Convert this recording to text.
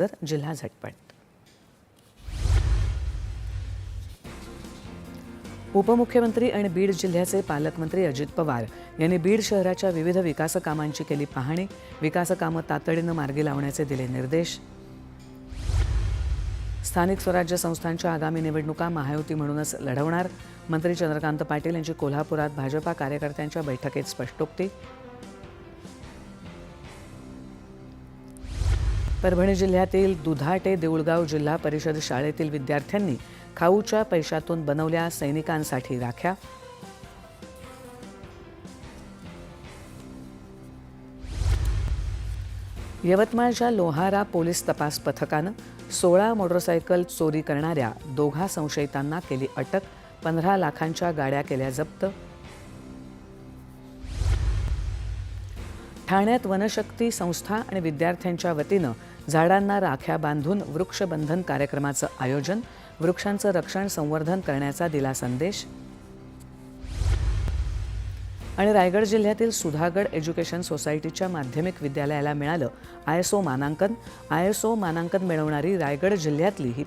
तर जिल्हा झटपट. उपमुख्यमंत्री आणि बीड जिल्ह्याचे पालकमंत्री अजित पवार यांनी बीड शहराच्या विविध विकास कामांची केली पाहणी. विकास कामं तातडीनं मार्गी लावण्याचे दिले निर्देश. स्थानिक स्वराज्य संस्थांच्या आगामी निवडणुका महायुती म्हणूनच लढवणार. मंत्री चंद्रकांत पाटील यांची कोल्हापुरात भाजपा कार्यकर्त्यांच्या बैठकीत स्पष्टोक्ती. परभणी जिल्ह्यातील दुधाटे देऊळगाव जिल्हा परिषद शाळेतील विद्यार्थ्यांनी खाऊच्या पैशातून बनवल्या सैनिकांसाठी राख्या. यवतमाळच्या लोहारा पोलीस तपास पथकानं सोळा मोटरसायकल चोरी करणाऱ्या दोघा संशयितांना केली अटक पंधरा लाखांच्या गाड्या केल्या जप्त. ठाण्यात वनशक्ती संस्था आणि विद्यार्थ्यांच्या वतीनं झाडांना राख्या बांधून वृक्षबंधन कार्यक्रमाचं आयोजन वृक्षांचं रक्षण संवर्धन करण्याचा दिला संदेश. आणि रायगड जिल्ह्यातील सुधागड एज्युकेशन सोसायटीच्या माध्यमिक विद्यालयाला मिळालं आयएसओ मानांकन. आयएसओ मानांकन मिळवणारी रायगड जिल्ह्यातली ही